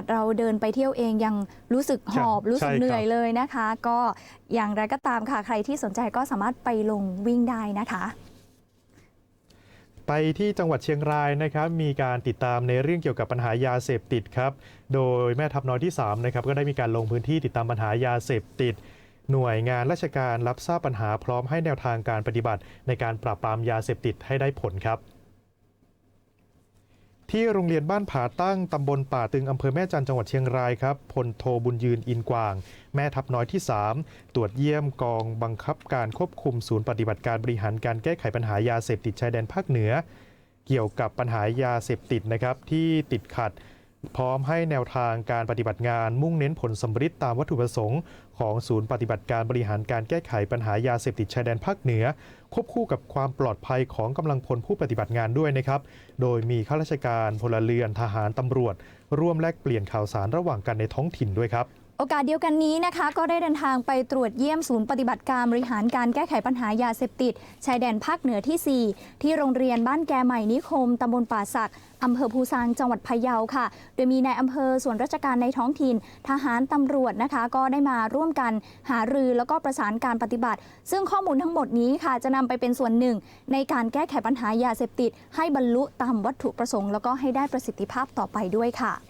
ดเราเดินไปเที่ยวเองยังรู้สึกหอบใช่รู้สึกใช่ครับเหนื่อยเลยนะคะ ก็อย่างไรก็ตามค่ะใครที่สนใจก็สามารถไปลงวิ่งได้นะคะไปที่จังหวัดเชียงรายนะครับมีการติดตามในเรื่องเกี่ยวกับปัญหายาเสพติดครับโดยแม่ทัพน้อยที่3นะครับก็ได้มีการลงพื้นที่ติดตามปัญหายาเสพติด หน่วยงานราชการรับทราบปัญหาพร้อมให้แนวทางการปฏิบัติ ในการปราบปรามยาเสพติดให้ได้ผลครับ ที่โรงเรียนบ้านผาตั้ง ตำบลป่าตึง อำเภอแม่จันจังหวัดเชียงรายครับ พลโทบุญยืนอินกวาง แม่ทัพน้อยที่ 3 ตรวจเยี่ยมกองบังคับการควบคุมศูนย์ปฏิบัติการบริหารการแก้ไขปัญหายาเสพติดชายแดนภาคเหนือ เกี่ยวกับปัญหายาเสพติดนะครับที่ติดขัด พร้อมให้แนวทางการปฏิบัติงานมุ่งเน้นผลสำฤทธิ์ตามวัตถุประสงค์ของศูนย์ปฏิบัติการบริหารการแก้ไขปัญหายาเสพติดชายแดนภาคเหนือ ควบคู่กับความปลอดภัยของกำลังพลผู้ปฏิบัติงานด้วยนะครับ โดยมีข้าราชการพลเรือนทหารตำรวจ ร่วมแลกเปลี่ยนข่าวสารระหว่างกันในท้องถิ่นด้วยครับ โอกาสเดียวกันนี้นะคะ ก็ได้เดินทางไปตรวจเยี่ยมศูนย์ปฏิบัติการบริหารการแก้ไขปัญหายาเสพติด ชายแดนภาคเหนือที่ 4 ที่โรงเรียนบ้านแกใหม่นิคมตำบลป่าสักอำเภอภูซางจังหวัดพะเยาค่ะ โดยมีนายอำเภอส่วนราชการในท้องถิ่น ทหารตำรวจนะคะ ก็ได้มาร่วมกันหารือแล้วก็ประสานการปฏิบัติ ซึ่งข้อมูลทั้งหมดนี้ค่ะ จะนำไปเป็นส่วนหนึ่ง ในการแก้ไขปัญหายาเสพติด ให้บรรลุตามวัตถุประสงค์ แล้วก็ให้ได้ประสิทธิภาพต่อไปด้วยค่ะ